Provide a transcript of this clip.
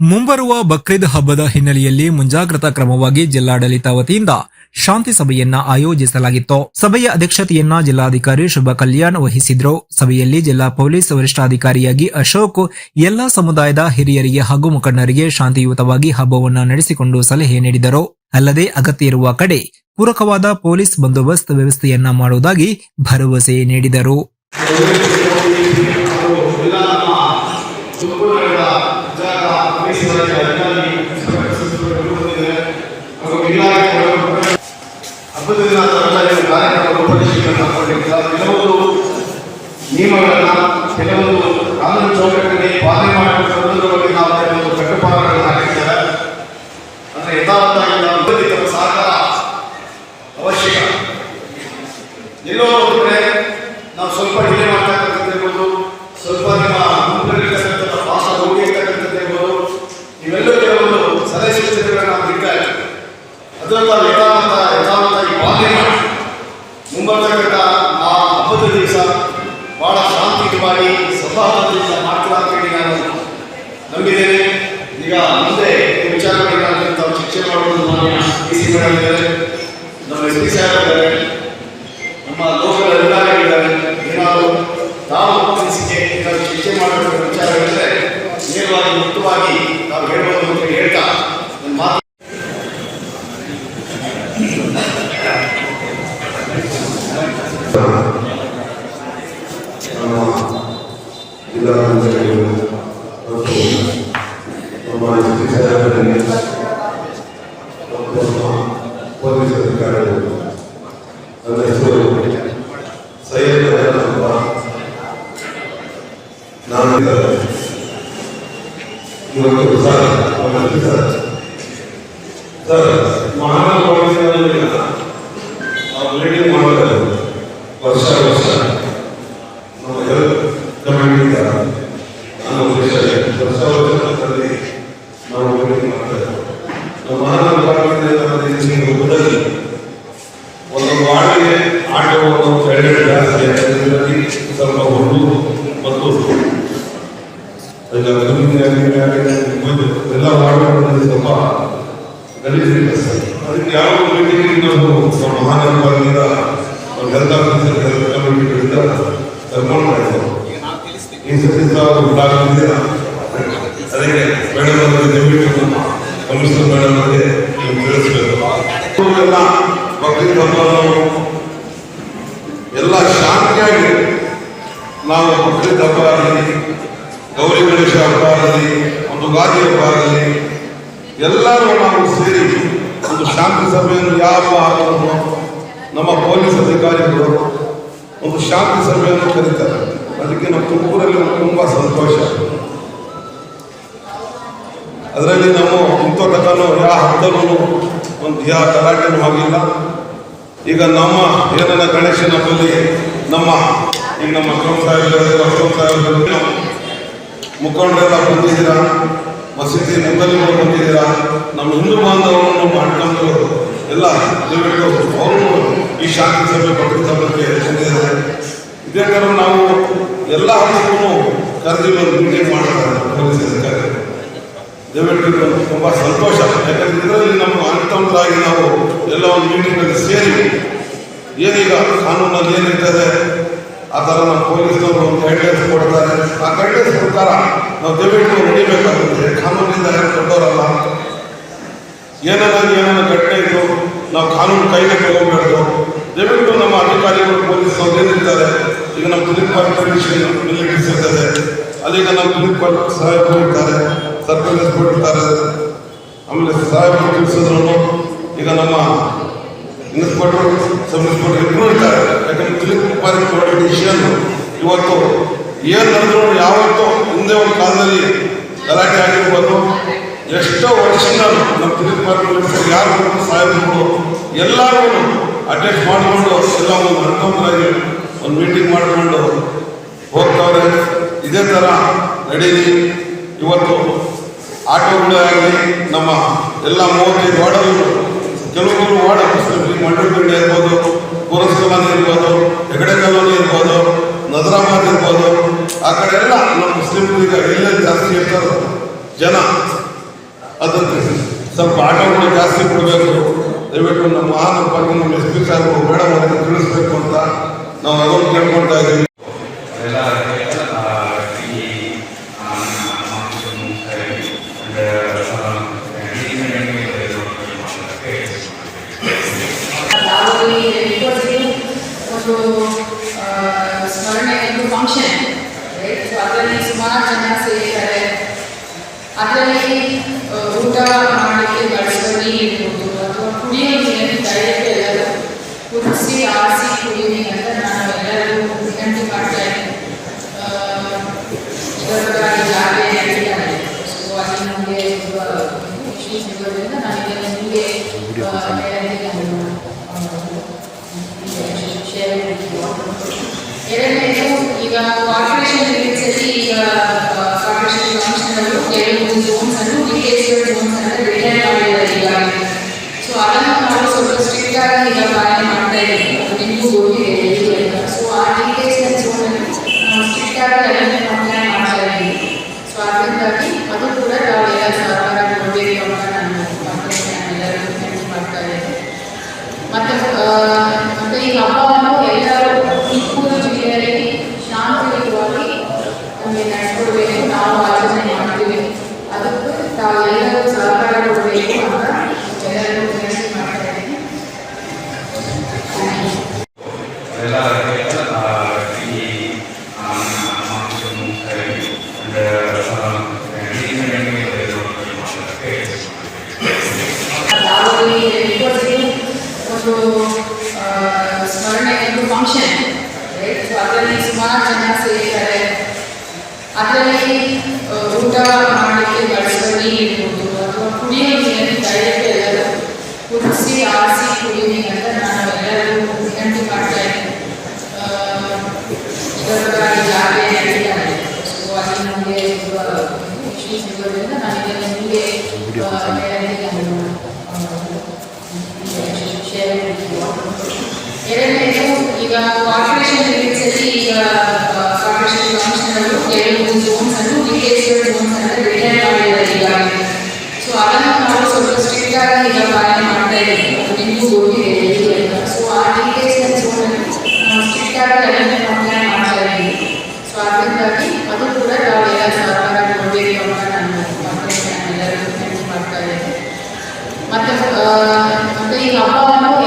ಮುಂಬರುವ ಬಕ್ರೀದ್ ಹಬ್ಬದ ಹಿನ್ನೆಲೆಯಲ್ಲಿ ಮುಂಜಾಗ್ರತಾ ಕ್ರಮವಾಗಿ ಜಿಲ್ಲಾಡಳಿತ ವತಿಯಿಂದ ಶಾಂತಿ ಸಭೆಯನ್ನ ಆಯೋಜಿಸಲಾಗಿತ್ತು. ಸಭೆಯ ಅಧ್ಯಕ್ಷತೆಯನ್ನ ಜಿಲ್ಲಾಧಿಕಾರಿ ಶುಭ ಕಲ್ಯಾಣ್ ವಹಿಸಿದ್ರು. ಸಭೆಯಲ್ಲಿ ಜಿಲ್ಲಾ ಪೊಲೀಸ್ ವರಿಷ್ಠಾಧಿಕಾರಿಯಾಗಿ ಅಶೋಕ್, ಎಲ್ಲಾ ಸಮುದಾಯದ ಹಿರಿಯರಿಗೆ ಹಾಗೂ ಮುಖಂಡರಿಗೆ ಶಾಂತಿಯುತವಾಗಿ ಹಬ್ಬವನ್ನು ನಡೆಸಿಕೊಂಡು ಸಲಹೆ ನೀಡಿದರು. ಅಲ್ಲದೆ ಅಗತ್ಯ ಇರುವ ಕಡೆ ಪೂರಕವಾದ ಪೊಲೀಸ್ ಬಂದೋಬಸ್ತ್ ವ್ಯವಸ್ಥೆಯನ್ನ ಮಾಡುವುದಾಗಿ ಭರವಸೆ ನೀಡಿದರು. ಹಾಕೊಂಡಿಲ್ಲ ಕೆಲವೊಂದು ನಿಯಮಗಳನ್ನ ಕೆಲವೊಂದು ಕಾನೂನು ಚೌಕಟ್ಟಿಗೆ ಪಾಲನೆ ಮಾಡಬೇಕನ್ನೋದ್ರ ಬಗ್ಗೆ ನಾವು ಕೆಲವೊಂದು ಕಟ್ಟುಪಾಡುಗಳನ್ನು ಹಾಕಿದ್ದಾರೆ ಅಂದ್ರೆ ಯಥಾವತ್ತಾಗಿ ನಾವು ನಿಗದಿತ ಸಹಕಾರ ಅವಶ್ಯಕ ಎಲ್ಲೋ ಕಡೆ ನಾವು ಸ್ವಲ್ಪ ಡಿಲೇ ಮಾಡ್ತಕ್ಕಂಥದ್ದು ಸ್ವಲ್ಪ ನಿಮ್ಮ ಮುಂದಿರ್ತಕ್ಕಂಥ ಭಾಷಾ ರೂಢಿ ಇರ್ತಕ್ಕಂಥದ್ದು ಇವೆಲ್ಲ ಕೆಲವೊಂದು ಸಲಹೆ ಸೂಚನೆಗಳನ್ನು ನಾವು ಇದ್ದೀವಿ ಅದನ್ನು ನಾವು ಯಥಾವತ್ತ ಯಥಾವತ್ತಾಗಿ ಪಾಲನೆ ಮುಂಬರ್ತಕ್ಕಂಥ ಆ ಹಬ್ಬದ ದಿವಸ ಬಹಳ ಶಾಂತಿಯುತವಾಗಿ ಸೌಹಾರ್ದದಿಂದ ಮಾತನಾಡ್ತೀನಿ ನಾನು ನಂಬಿದ್ದೇನೆ. ಈಗ ಮುಂದೆ ಈ ವಿಚಾರಗಳಿಗೆ ತಾವು ಮೇಡಮ್ ಇದ್ದಾರೆ ನಮ್ಮ ಎಸ್ ಪಿ ಸಾಹೇಬ್ ಇದ್ದಾರೆ ನಮ್ಮ ಲೋಕಲ್ ನಮ್ಮ ಜಿಲ್ಲಾಧಿಕಾರಿಗಳು ಮತ್ತು ನಮ್ಮ ಎಸ್ ಪಿ ಸಾಹೇಬರಿಗೆ ಮತ್ತು ನಮ್ಮ ಪೊಲೀಸ್ ಅಧಿಕಾರಿಗಳು ನನ್ನ ಹೆಸರು ಸೈಯದ್ ಅಂತ ನಾನು ಇವತ್ತು ಸರ್ ನಮಸ್ತೆ ಸರ್ ಸರ್ ಮಹಾನಗರಪಾಲಿಕೆ ಲೀಡಿಂಗ್ ಮಾಡೋದು ವರ್ಷ ವರ್ಷ ನಮ್ಮ ಹೆಲ್ತ್ ಕಮಿಟಿಯಿಂದ ನಾನು ಉದ್ದೇಶ ವರ್ಷ ವರ್ಷದಲ್ಲಿ ನಾವು ಮೀಟಿಂಗ್ ಮಾಡ್ತಾ ಇದ್ದೇವೆ ನಮ್ಮ ಮಹಾನಗರಪಾಲಿಕೆ ರೂಪದಲ್ಲಿ ಒಂದು ವಾರ್ಡ್ಗೆ ಆಟೋವನ್ನು ಎರಡು ಜಾಸ್ತಿ ಸ್ವಲ್ಪ ಹುಡುಗರು ಮತ್ತು ಎಲ್ಲ ವಾರ್ಡ್ಗಳಲ್ಲಿ ಸ್ವಲ್ಪ ಅದಕ್ಕೆ ಯಾವ ರೀತಿಯಲ್ಲಿ ಇನ್ನೊಂದು ಒಂದು ಹೆಲ್ತ್ ಆಫೀಸರ್ ಹೆಲ್ತ್ ಕಮಿಟಿಗಳಿಂದ ಕರ್ಕೊಂಡು ಮಾಡಿದ್ದೇವೆ ಈ ಸತಿ ತಾವು ಉಂಟಾಗಲಿದ್ದೀರ ಅದಕ್ಕೆ ಮೇಡಮ್ ಅವರಿಗೆ ದಯವಿಟ್ಟು ಕಮಿಷನರ್ ಮೇಡಮ್ ಅವರಿಗೆ ನೀವು ತಿಳಿಸಬೇಕು ಎಲ್ಲ ಬಕ್ರೀದ್ ಹಬ್ಬವನ್ನು ಎಲ್ಲ ಶಾಂತಿಯಾಗಿ ನಾವು ಬಕ್ರೀದ್ ಹಬ್ಬ ಆಗಲಿ ಗೌರಿ ಗಣೇಶ ಹಬ್ಬ ಆಗಲಿ ಒಂದು ಗಾದಿ ಹಬ್ಬ ಆಗಲಿ ಎಲ್ಲರೂ ನಾವು ಸೇರಿ ಒಂದು ಶಾಂತಿ ಸಭೆಯನ್ನು ಯಾವ ಆಗಲು ನಮ್ಮ ಪೊಲೀಸ್ ಅಧಿಕಾರಿಗಳು ಒಂದು ಶಾಂತಿ ಸಭೆಯನ್ನು ಕರೀತಾರೆ. ಅದಕ್ಕೆ ನಮ್ಮ ತುಮಕೂರಲ್ಲಿ ತುಂಬ ಸಂತೋಷ. ಅದರಲ್ಲಿ ನಾವು ಇಂಥ ಯಾವ ಹಬ್ಬದಲ್ಲೂ ಒಂದು ಯಾವ ಗಲಾಟೆನೂ ಆಗಿಲ್ಲ. ಈಗ ನಮ್ಮ ಏನನ್ನ ಗಣೇಶನ ನಮ್ಮಲ್ಲಿ ನಮ್ಮ, ಈಗ ನಮ್ಮ ಅಕ್ರಮ್ ಮುಖಂಡರೆಲ್ಲ ಬಂದಿದ್ದೀರಾ? ಮಸೀದಿ ಮುಖಂಡರು ಬಂದಿದ್ದೀರಾ? ನಮ್ಮ ಹಿಂದೂ ಬಾಂಧವರನ್ನು ಮಾಡ್ಕೊಂಡು ಎಲ್ಲ ದಯವಿಟ್ಟು ಅವರು ಈ ಶಾಂತಿ ಸಭೆ ಬಗ್ಗೆ ಹಬ್ಬಕ್ಕೆ ಬಂದಿದ್ದಾರೆ ಇದೇ. ಥರ ನಾವು ಎಲ್ಲ ಹಂತಕ್ಕೂ ಕರೆದಿ ಬಂದು ಮೀಟಿಂಗ್ ತುಂಬಾ ದಯವಿಟ್ಟು ತುಂಬ ಸಂತೋಷ. ಯಾಕಂದ್ರೆ ಇದರಲ್ಲಿ ನಮ್ಮ ಅರ್ಥವಂತರಾಗಿ ನಾವು ಎಲ್ಲ ಒಂದು ಮೀಟಿಂಗ್ನಲ್ಲಿ ಸೇರಿ ಏನೀಗ ಕಾನೂನಲ್ಲಿ ಏನಿರ್ತದೆ, ಆ ಥರ ನಮ್ಮ ಪೊಲೀಸ್ನವರು ಒಂದು ಗೈಡ್ಲೈನ್ಸ್ ಕೊಡ್ತಾರೆ. ಆ ಗೈಡ್ಲೈನ್ಸ್ ಪ್ರಕಾರ ನಾವು ದಯವಿಟ್ಟು ನಡಿಬೇಕಾಗುತ್ತೆ. ಕಾನೂನಿಂದ ಯಾರು ದೊಡ್ಡವರಲ್ಲ. ಏನಾದ್ರೂ ಏನಾದ್ರು ಘಟನೆ ಇದ್ದು ನಾವು ಕಾನೂನು ಕೈಗೆ ತಗೋಬಾರ್ದು ದಯವಿಟ್ಟು ನಮ್ಮ ಅಧಿಕಾರಿಗಳು ಪೊಲೀಸ್ ಅವ್ರು ಏನಿರ್ತಾರೆ, ಈಗ ನಮ್ಮ ಕಾರ್ಪೊರೇಷನ್ ಮಿಲಿಟರೀಸ್ ಇರ್ತದೆ. ಅಲ್ಲಿಗ ನಮ್ಮ ಪುಲಿಸ್ ಕಾರ್ಪೊರೇಟ್ ಸಹಾಯಕ ಇರ್ತಾರೆ ಸರ್ಕಲ್ ಇರ್ತಾರೆ ಆಮೇಲೆ ಸಾಹೇಬರು ತಿಳಿಸಿದ್ರು ಈಗ ನಮ್ಮ ಇನ್ಸ್ಪೆಕ್ಟರ್ ಸಬ್ ಇನ್ಸ್ಪೆಕ್ಟರ್ ಇಬ್ಬರು ಇದ್ದಾರೆ. ಯಾಕಂದ್ರೆ ಡಿಸಿಷನ್ ಇವತ್ತು ಏನು ನಡೆದ್ರು ಯಾವತ್ತೂ ಹಿಂದೆ ಒಂದು ಕಾಲದಲ್ಲಿ ಗಲಾಟೆ ಆಗಿರ್ಬೋದು. ಎಷ್ಟೋ ವರ್ಷದಿಂದ ನಮ್ಮ ಪುಲಿಸ್ ಡಿಪಾರ್ಟ್ಮೆಂಟ್ ಯಾರು ಸಾಹೇಬರು ಎಲ್ಲರೂ ಅಟೆಂಡ್ ಮಾಡಿಕೊಂಡು ಎಲ್ಲ ಒಂದು ಅನುಕೂಲವಾಗಿ ಒಂದು ಮೀಟಿಂಗ್ ಮಾಡಿಕೊಂಡು ಹೋಗ್ತಾವ್ರೆ. ಇದೇ ಥರ ನಡೀಲಿ. ಇವತ್ತು ಆಟೋಗಳೇ ಆಗಲಿ ನಮ್ಮ ಎಲ್ಲ ಮೂವತ್ತೈದು ವಾರ್ಡ್ಗಳು ಕೆಲವೊಂದು ವಾರ್ಡ್ ಮಂಡಳಿ ಇರ್ಬೋದು ಪುರಸ್ ಇರ್ಬೋದು, ಹೆಗಡೆ ಕಾಲೋನಿ ಇರ್ಬೋದು ನಜರಾಬಾದ್ ಇರ್ಬೋದು. ಆ ಕಡೆ ಎಲ್ಲ ನಮ್ಮ ಮುಸ್ಲಿಮ್ರಿಗೆ ಎಲ್ಲೇ ಜಾಸ್ತಿ ಇರ್ತಾರೋ ಜನ ಸ್ವಲ್ಪ ಆಟೋಗಳು ಜಾಸ್ತಿ ಕೊಡಬೇಕು. ದಯವಿಟ್ಟು ನಮ್ಮ ಮಹಾನ್ ಬಗ್ಗೆ ನಮ್ಮ ಎಸ್ ಪಿ ಸಾಹೇಬರು ಬೇಡ ತಿಳಿಸ್ಬೇಕು ಅಂತ ನಾವು ಅದನ್ನು ಕೇಳ್ಕೊಳ್ತಾ ಇದ್ದೀವಿ. ಅದರಲ್ಲಿ ಆ, ಊಟ ಮಾಡಲಿಕ್ಕೆ ಬಳಸೋ ನೀರು ಇರ್ಬೋದು ಅಥವಾ ಕುಡಿಯೋ ನೀರನ್ನು ದಯವಿಟ್ಟು ಎಲ್ಲರೂ ಕುದಿಸಿ ಆರಿಸಿ ಕುಡಿಯಿರಿ ಅಂತ ನಾನು ಎಲ್ಲರಿಗೂ ವಿನಂತಿ ಮಾಡ್ತಾ ಇದ್ದೀನಿ ಆ, ಇದರ ಜಾಗ ಹೇಳಿದ್ದಾರೆ ಸೊ ಅಲ್ಲಿ ನಮಗೆ ಇಶ್ಯೂಸ್ ಇರೋದ್ರಿಂದ ನಾನು ಇದನ್ನು ನಿಮಗೆ 여유롭게 공지 공사를 ಯಾವುದು ರಿಪೋರ್ಟ್ಸ್ಗೆ ಒಂದು ಆ, ಸ್ಮರಣೆ ಒಂದು ಫಂಕ್ಷನ್ ಸೊ ಅದರಲ್ಲಿ ಸುಮಾರು ಜನ ಸೇರಿದ್ದಾರೆ ಅದರಲ್ಲಿ ಆ, ಊಟ ಮಾಡಲಿಕ್ಕೆ ಬಳಸೋ ನೀರು ಇರ್ಬೋದು ಅಥವಾ ಕುಡಿಯೋ ನೀರನ್ನು ದಯವಿಟ್ಟು ಎಲ್ಲರೂ ಕುದಿಸಿ ಆರಿಸಿ ಕುಡಿಯಿರಿ ಅಂತ ಎರಡನೇದು ಈಗ ಕಾರ್ಪೊರೇಷನ್ ಲಿಮಿಟ್ಸಲ್ಲಿ ಈಗ ಕಾರ್ಪೊರೇಷನ್ ಕಮಿಷನರು ಕೆಲವು ಝೋನ್ಸ್ ಅನ್ನು ಡಿಕೇಸ್ಡ್ ಝೋನ್ಸ್ ಅನ್ನು ರಿಟೈನ್ ಮಾಡಿದ್ದಾರೆ ಈಗಾಗಲೇ ಸೊ ಅದನ್ನು ನಾವು ಸ್ವಲ್ಪ ಸ್ಟ್ರಿಕ್ಟ್ ಆಗಿ ಈಗ ಪಾಲನೆ ಮಾಡ್ತಾ ಇದ್ದೀವಿ ಅದು ನಿಮಗೂ ಗೊತ್ತಿದೆ ಎಲ್ಲಿ ಅಂತ ಸೊ ಆ ಡಿಕೇಸ್ಡ್ ಝೋನಲ್ಲಿ ನಾವು ಸ್ಟ್ರಿಕ್ಟ್ ಆಗಿ ಅದನ್ನು ಕಂಪ್ಲೇಂಟ್ ಮಾಡ್ತಾ ಇದ್ದೀವಿ ಸೊ ಅದರಿಂದಾಗಿ ಅದು ಕೂಡ ತಾವೆಲ್ಲ ಸಹಕಾರ ಕೊಡಬೇಕು ಅಂತ ನಾನು ಕಂಪ್ಲೇಂಟ್ ಎಲ್ಲರಿಗೂ ವಿನಂತಿ ಮಾಡ್ತಾ ಇದ್ದೇನೆ ಮತ್ತೆ เราก็